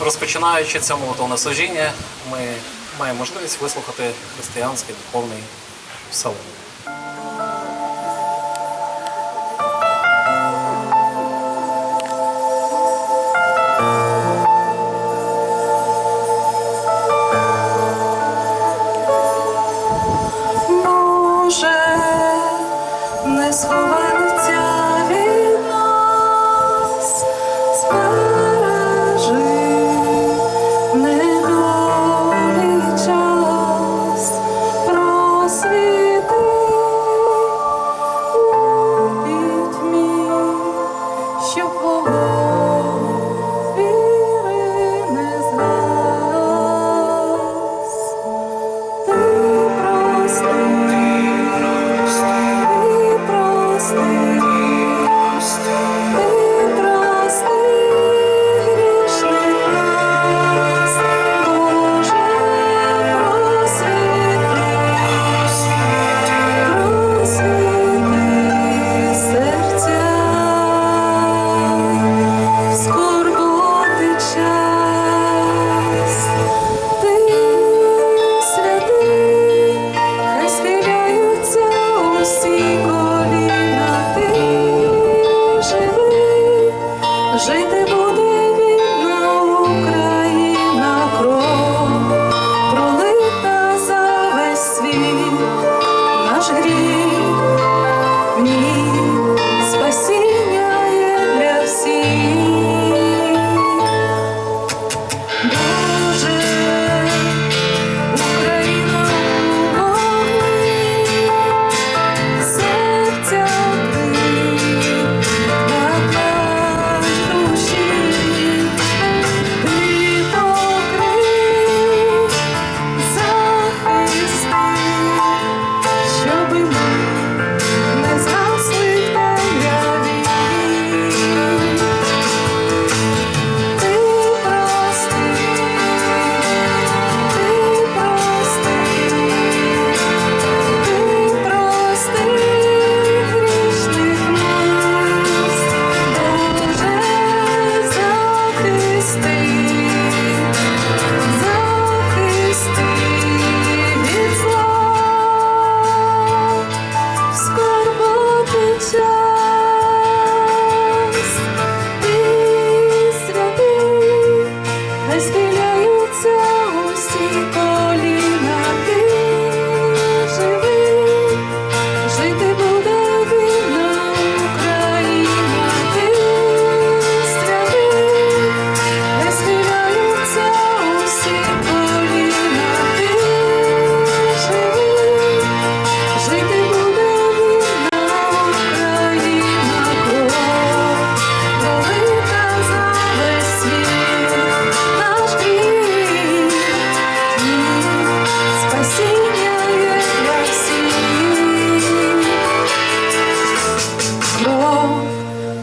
розпочинаючи це молотовне служіння, ми маємо можливість вислухати християнський духовний псалом.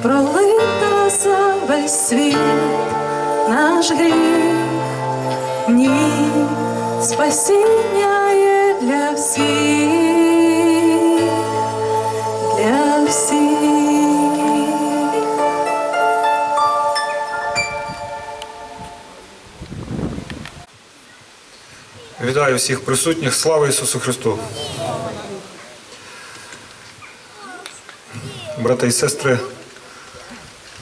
Пролита за весь світ, наш гріх, ні, спасіння є для всіх, для всіх. Вітаю всіх присутніх. Слава Ісусу Христу! Брати і сестри,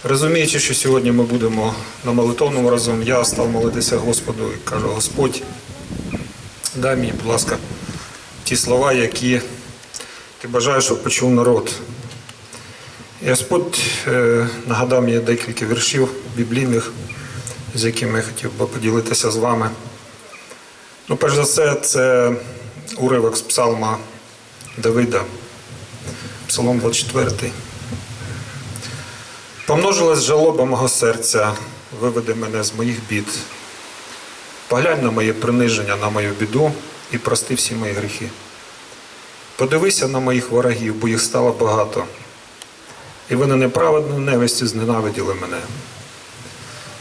розуміючи, що сьогодні ми будемо на молитовному разом, я став молитися Господу і кажу, Господь, дай мені, будь ласка, ті слова, які ти бажаєш, щоб почув народ. І Господь е, нагадав мені декілька віршів біблійних, з якими я хотів би поділитися з вами. Ну, перш за все, це уривок з псалма Давида, Псалом 24. Помножилась жалоба мого серця, виведи мене з моїх бід. Поглянь на моє приниження, на мою біду і прости всі мої гріхи. Подивися на моїх ворогів, бо їх стало багато. І вони неправедно невесті зненавиділи мене.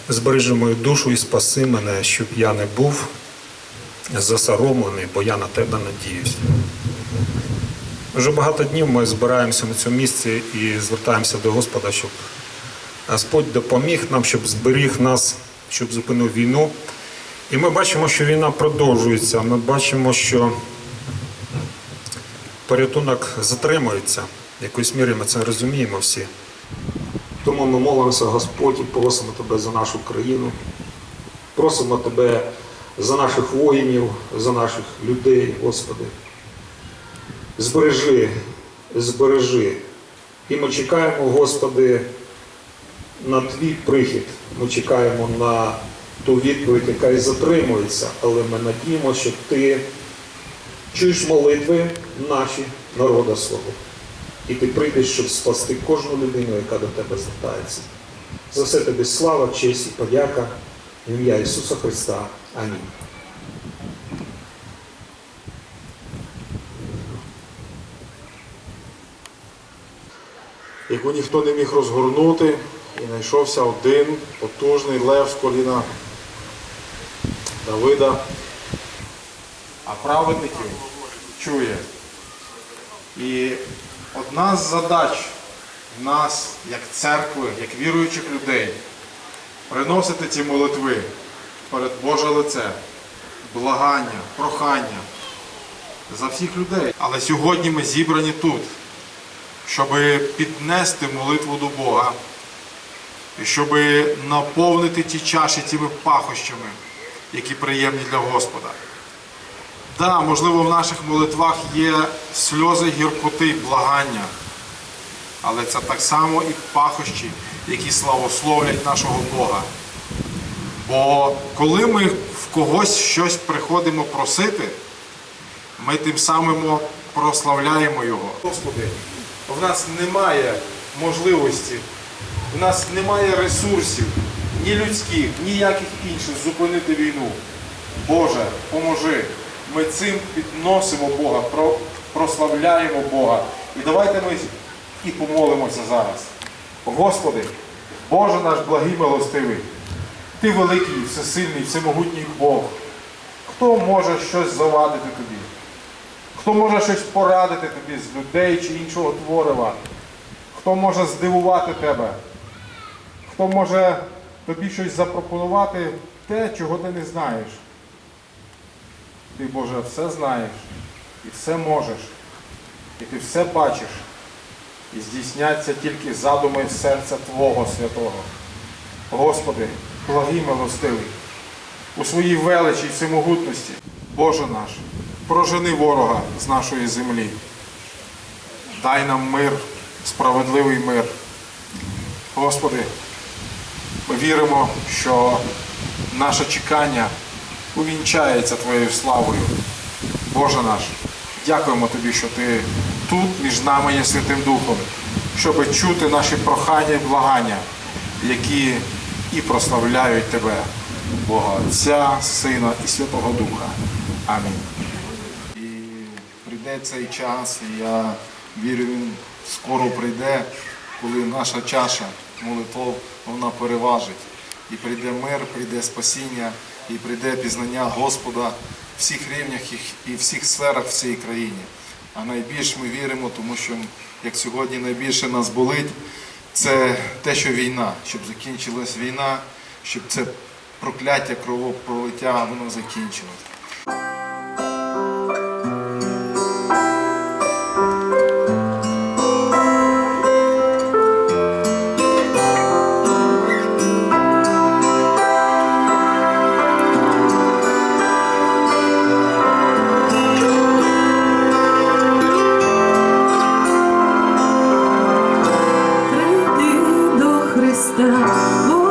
Збережи мою душу і спаси мене, щоб я не був засоромлений, бо я на тебе надіюсь. Вже багато днів ми збираємося на цьому місці і звертаємося до Господа, щоб Господь допоміг нам, щоб зберіг нас, щоб зупинив війну. І ми бачимо, що війна продовжується. Ми бачимо, що порятунок затримується. В якоїсь мірі ми це розуміємо всі. Тому ми молимося, Господь, і просимо Тебе за нашу країну. Просимо Тебе за наших воїнів, за наших людей, Господи. Збережи, збережи. І ми чекаємо, Господи, на Твій прихід. Ми чекаємо на ту відповідь, яка і затримується, але ми надіємося, що Ти чуєш молитви наші народа свого. І ти прийдеш, щоб спасти кожну людину, яка до тебе звертається. За все тобі слава, честь і подяка в ім'я Ісуса Христа. Амінь. яку ніхто не міг розгорнути, і знайшовся один потужний лев з коліна Давида, а праведників чує. І одна з задач нас, як церкви, як віруючих людей, приносити ці молитви перед Боже лице, благання, прохання за всіх людей. Але сьогодні ми зібрані тут щоб піднести молитву до Бога, щоб наповнити ті чаші тими пахощами, які приємні для Господа. Да, можливо, в наших молитвах є сльози гіркоти, благання, але це так само і пахощі, які славословлять нашого Бога. Бо коли ми в когось щось приходимо просити, ми тим самим прославляємо Його. Господи, в нас немає можливості, в нас немає ресурсів, ні людських, ніяких інших зупинити війну. Боже, поможи. Ми цим підносимо Бога, прославляємо Бога. І давайте ми і помолимося зараз. Господи, Боже наш благий милостивий, Ти великий, всесильний, всемогутній Бог. Хто може щось завадити тобі? Хто може щось порадити тобі з людей чи іншого творива? Хто може здивувати тебе? Хто може тобі щось запропонувати те, чого ти не знаєш? Ти, Боже, все знаєш і все можеш, і ти все бачиш, і здійсняться тільки задуми серця Твого святого. Господи, благий милостивий, у своїй величі й всемогутності, Боже наш, прожени ворога з нашої землі. Дай нам мир, справедливий мир. Господи, ми віримо, що наше чекання увінчається Твоєю славою. Боже наш, дякуємо Тобі, що Ти тут між нами є Святим Духом, щоб чути наші прохання і благання, які і прославляють Тебе, Бога Отця, Сина і Святого Духа. Амінь. І прийде цей час, і я вірю, він скоро прийде, коли наша чаша молитов вона переважить. І прийде мир, прийде спасіння, і прийде пізнання Господа в всіх рівнях і в всіх сферах в цій країні. А найбільш ми віримо, тому що як сьогодні найбільше нас болить, це те, що війна, щоб закінчилась війна, щоб це прокляття кровопролиття воно закінчилось. До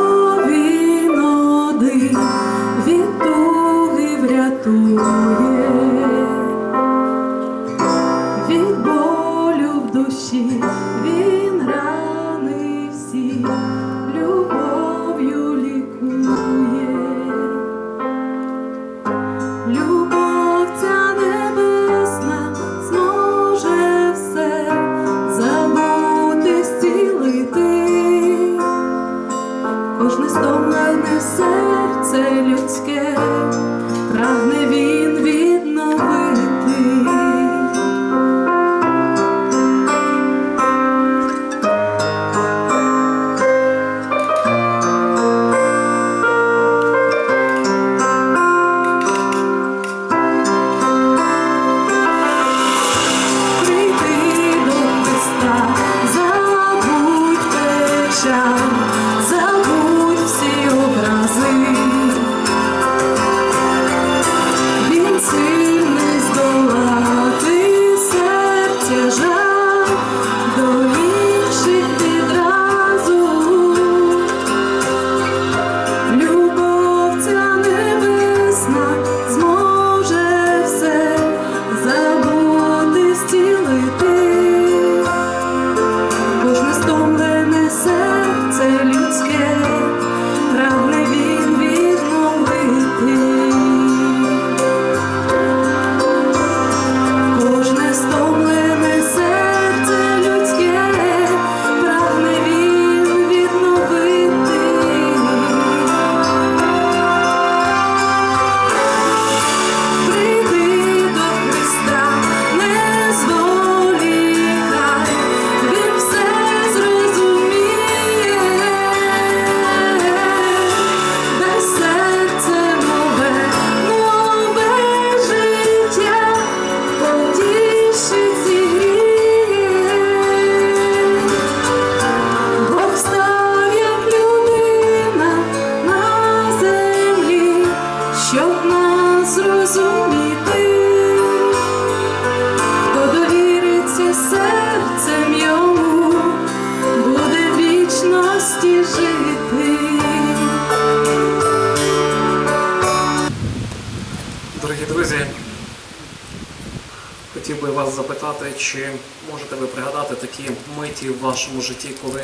запитати, чи можете ви пригадати такі миті в вашому житті, коли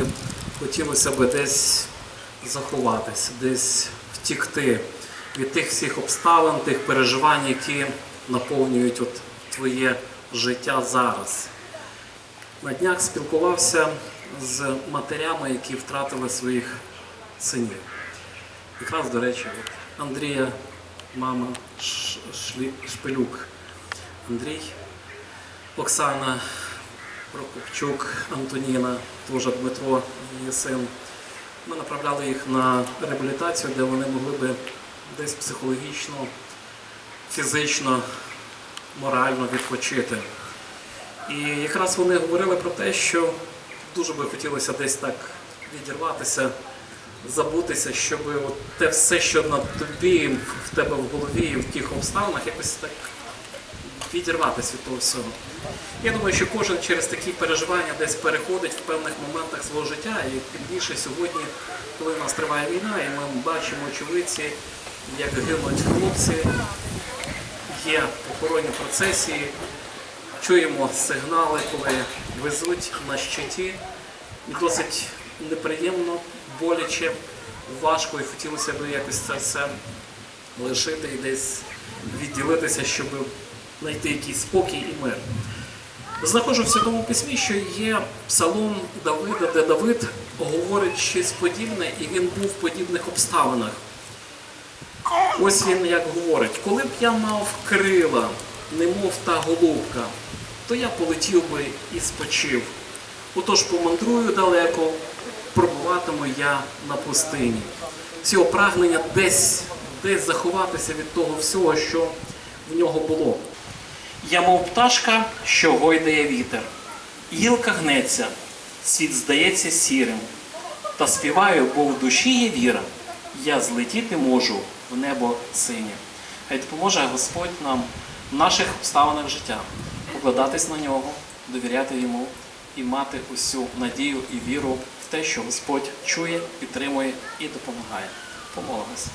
хотілося би десь заховатись, десь втікти від тих всіх обставин, тих переживань, які наповнюють от твоє життя зараз. На днях спілкувався з матерями, які втратили своїх синів. Якраз, до речі, Андрія, мама Шпилюк, Андрій, Оксана Прокопчук, Антоніна, теж Дмитро, її син. Ми направляли їх на реабілітацію, де вони могли би десь психологічно, фізично, морально відпочити. І якраз вони говорили про те, що дуже би хотілося десь так відірватися, забутися, щоб от те все, що на тобі, в тебе в голові і в тих обставинах, якось так відірватися від того всього. Я думаю, що кожен через такі переживання десь переходить в певних моментах свого життя, і тим більше сьогодні, коли в нас триває війна, і ми бачимо очевидці, як гинуть хлопці, є похоронні процесії, чуємо сигнали, коли везуть на щиті. І досить неприємно, боляче, важко, і хотілося б якось це все лишити і десь відділитися, щоб знайти якийсь спокій і мир. Знаходжу в Святому Письмі, що є псалом Давида, де Давид говорить щось подібне, і він був в подібних обставинах. Ось він як говорить: коли б я мав крила, немов та голубка, то я полетів би і спочив. Отож помандрую далеко, пробуватиму я на пустині. Цього прагнення десь, десь заховатися від того всього, що в нього було. Я мов пташка, що гойдає вітер. Гілка гнеться, світ здається сірим. Та співаю, бо в душі є віра. Я злетіти можу в небо синє. Хай допоможе Господь нам в наших обставинах життя покладатись на нього, довіряти йому і мати усю надію і віру в те, що Господь чує, підтримує і допомагає. Помолимось.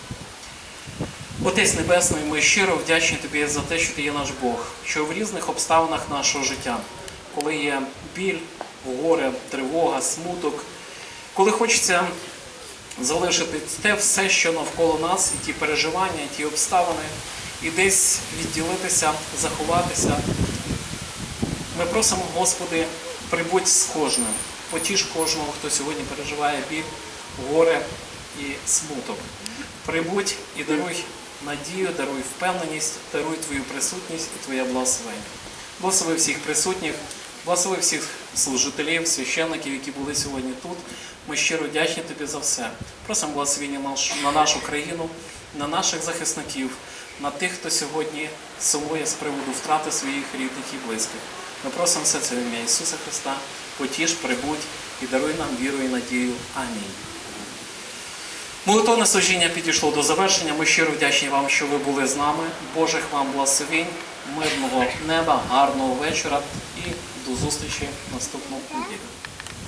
Отець Небесний, ми щиро вдячні Тобі за те, що Ти є наш Бог, що в різних обставинах нашого життя, коли є біль, горе, тривога, смуток, коли хочеться залишити те все, що навколо нас, і ті переживання, і ті обставини, і десь відділитися, заховатися. Ми просимо, Господи, прибудь з кожним, потіш кожного, хто сьогодні переживає біль, горе і смуток. Прибудь і даруй надію, даруй впевненість, даруй Твою присутність і Твоє благословення. Благослови всіх присутніх, благослови всіх служителів, священників, які були сьогодні тут. Ми щиро вдячні Тобі за все. Просимо благословення на нашу країну, на наших захисників, на тих, хто сьогодні сумує з приводу втрати своїх рідних і близьких. Ми просимо все це в ім'я Ісуса Христа, потіш, прибудь і даруй нам віру і надію. Амінь. Молитовне служіння підійшло до завершення. Ми щиро вдячні вам, що ви були з нами. Божих вам благословень, мирного неба, гарного вечора і до зустрічі наступного неділю.